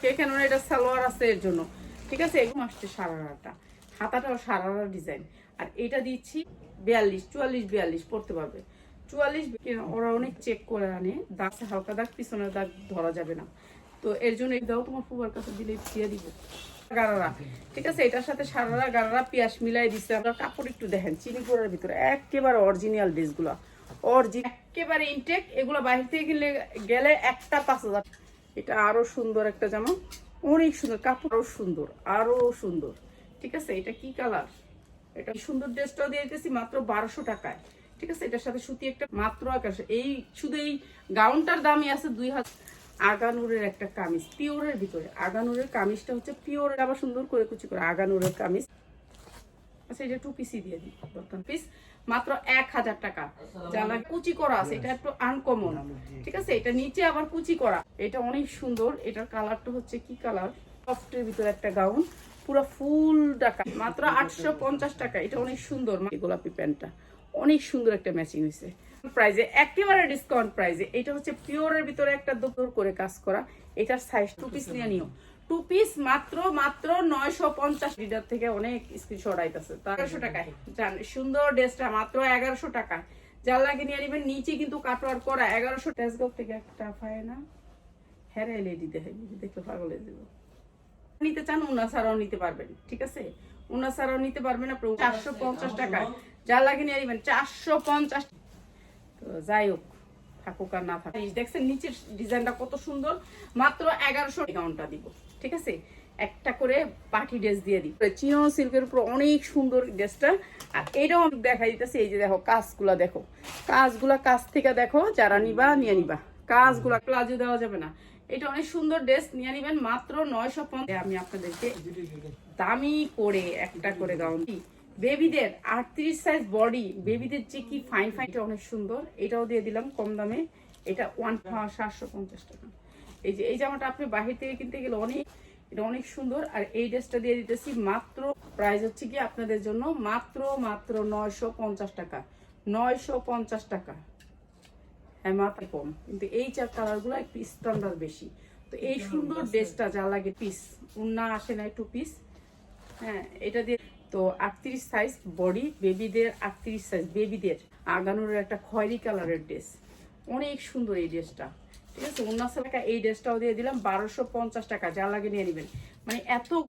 কে কেন এটা সালোয়ার আছে এর জন্য? ঠিক আছে? এগুলো আসছে সারারাটা। হাতাটাও সারারা ডিজাইন। আর এটা দিচ্ছি বিয়াল্লিশ, চুয়াল্লিশ, বিয়াল্লিশ পড়তে পারবে। চুয়াল্লিশ ওরা অনেক চেক করে আনে। দাগ হালকা দাগ, পিছনের দাগ ধরা যাবে না। তো এর জন্য তোমার ফুবার কাছে দিলে দিয়ে ঠিক আছে? এটার সাথে সারারা, গারারা, পিয়াস মিলাই দিচ্ছে আমরা কাপড় একটু দেখেন, চিনি ভিতরে। একেবারে অরিজিনাল ড্রেসগুলো অরিজিনাল একেবারে ইনটেক এগুলো বাইরে থেকে গেলে একটা পাঁচ হাজার। এটা আরও সুন্দর একটা জামা। অনেক সুন্দর, কাপড় সুন্দর, আরও সুন্দর। ঠিক আছে, এটা কি কালার? এটা সুন্দর ড্রেসটাও দিয়ে দিতেছি মাত্র বারোশো টাকায়। ঠিক আছে, এটার সাথে সুতি একটা মাত্র আকাশ। এই শুধু এই গাউনটার দামই আছে দুই হাজার। আগানুরের একটা কামিজ, পিওরের ভিতরে। আগানুরের কামিজটা হচ্ছে পিওর, আবার সুন্দর করে কুচি করে আগানুরের কামিজ। আচ্ছা এটা টু পিসি দিয়ে দিই, বর্তমান পিস মাত্র এক হাজার টাকা। জানা কুচি করা আছে এটা একটু আনকমন ঠিক আছে? এটা নিচে আবার কুচি করা। এটা অনেক সুন্দর। এটার কালারটা হচ্ছে কি কালার? সফটের ভিতরে একটা গাউন। পুরো ফুল টাকা মাত্র আটশো পঞ্চাশ টাকা। এটা অনেক সুন্দর। গোলাপি প্যান্টটা। অনেক সুন্দর একটা ম্যাচিং হয়েছে। প্রাইজে একেবারে ডিসকাউন্ট প্রাইজে। এটা হচ্ছে পিওরের ভিতরে একটা দুপুর করে কাজ করা। এটার সাইজ টু পিস নিয়ে নিও। টু পিস মাত্র মাত্র নয়শো পঞ্চাশ। লিটার থেকে অনেক স্ক্রিনশট আইতেছে। তেরোশো টাকায়। জান, সুন্দর ড্রেসটা, মাত্র এগারোশো টাকা যার লাগে নিয়ে নিবেন, নিচে কিন্তু কাটোয়ার করা, এগারোশো টেসগপ থেকে একটা পায় না? হ্যাঁ লেডি দেখে দেখে পাগল হয়ে যাব। নিতে চান উনা ছাড়াও নিতে পারবেন, ঠিক আছে? উনা ছাড়াও নিতে পারবেন আপনি চারশো পঞ্চাশ টাকায়। যা লাগে নিয়ে নেবেন, চারশো পঞ্চাশ। তো যাই হোক। থাকুক আর না থাকুক দেখছেন নিচের ডিজাইনটা কত সুন্দর। মাত্র এগারোশো ডিসকাউন্টটা দিব, ঠিক আছে? একটা করে পার্টি ড্রেস দিয়ে দিই চিনো সিল্কের উপর অনেক সুন্দর ড্রেসটা। আর এটাও আমি দেখা দিতেছি, এই যে দেখো, কাজগুলা দেখো। কাজগুলা কাজ থেকে দেখো, যারা নিবা, নিয়ে নিবা। কাজগুলা প্লাজো দেওয়া যাবে না। এটা অনেক সুন্দর ড্রেস, নিয়ে নিবেন। মাত্র নয়শো পঞ্চাশ। আমি আপনাদেরকে দামি করে একটা করে গাউন বেবিদের আটত্রিশ সাইজ বডি বেবিদের যে কি ফাইন ফাইন এটা অনেক সুন্দর এটাও দিয়ে দিলাম কম দামে। এটা ওয়ান সাতশো পঞ্চাশ টাকা। এই যে এই জামাটা আপনি বাহির থেকে কিনতে গেলে অনেক এটা অনেক সুন্দর। আর এই ড্রেসটা দিয়ে দিতেছি মাত্র প্রাইস হচ্ছে কি আপনাদের জন্য মাত্র মাত্র নয়শো পঞ্চাশ টাকা। নয়শো পঞ্চাশ টাকা। হ্যাঁ মাত্র কম। কিন্তু এই চার কালারগুলো একটু স্ট্যান্ডার্ড বেশি। তো এই সুন্দর ড্রেসটা যা লাগে পিস উন্না আসে না একটু পিস হ্যাঁ এটা দিয়ে তো আটত্রিশ সাইজ বডি বেবিদের আটত্রিশ সাইজ বেবিদের আগানোর একটা খয়েরি কালারের ড্রেস অনেক সুন্দর এই ড্রেসটা ঠিক আছে? উন্নাশো টাকা এই ড্রেসটাও দিয়ে দিলাম, বারোশো পঞ্চাশ টাকা, যা লাগে নিয়ে নেবেন। মানে এত